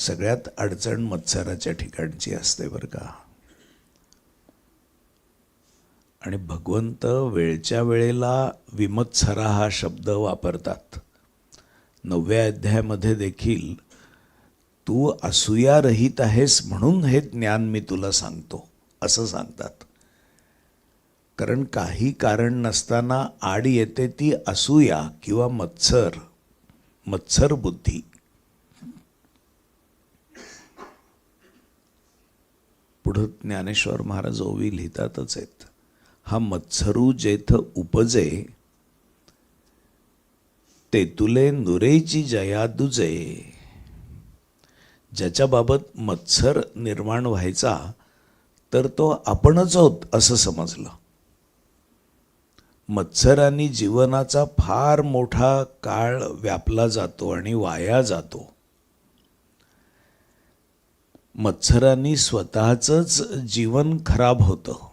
सगळ्यात अडचण मत्सराच्या ठिकाणची असते बरं का. आणि भगवंत वेळच्या वेळेला विमत्सरा हा शब्द वापरतात. नवव्या अध्यायामध्ये देखील तू असूयारहित आहेस म्हणून हे ज्ञान मी तुला सांगतो असं सांगतात. कारण काही कारण नसताना आड येते ती असूया किंवा मत्सर मत्सर बुद्धी. पुढं ज्ञानेश्वर महाराज ओवी लिहितातच आहेत. हा मत्सरू जेथ उपजे ते तुले नुरेची जया दुजे. ज्याच्याबाबत मत्सर निर्माण व्हायचा तर तो आपणच आहोत असं समजलं. मत्सरांनी जीवनाचा फार मोठा काळ व्यापला जातो आणि वाया जातो. मच्छरांनी स्वतःचंच जीवन खराब होतं.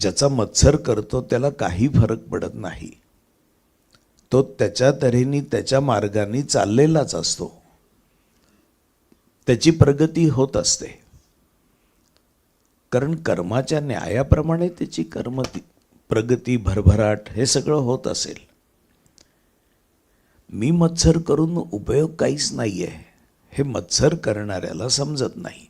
ज्याचा मत्सर करतो त्याला काही फरक पडत नाही. तो त्याच्या तऱ्हेने त्याच्या मार्गाने चाललेलाच असतो. त्याची प्रगती होत असते. कारण कर्माच्या न्यायाप्रमाणे त्याची कर्म प्रगती भरभराट हे सगळं होत असेल. मी मत्सर करून उपयोग काहीच नाही आहे हे मत्सर करणाऱ्याला समजत नाही.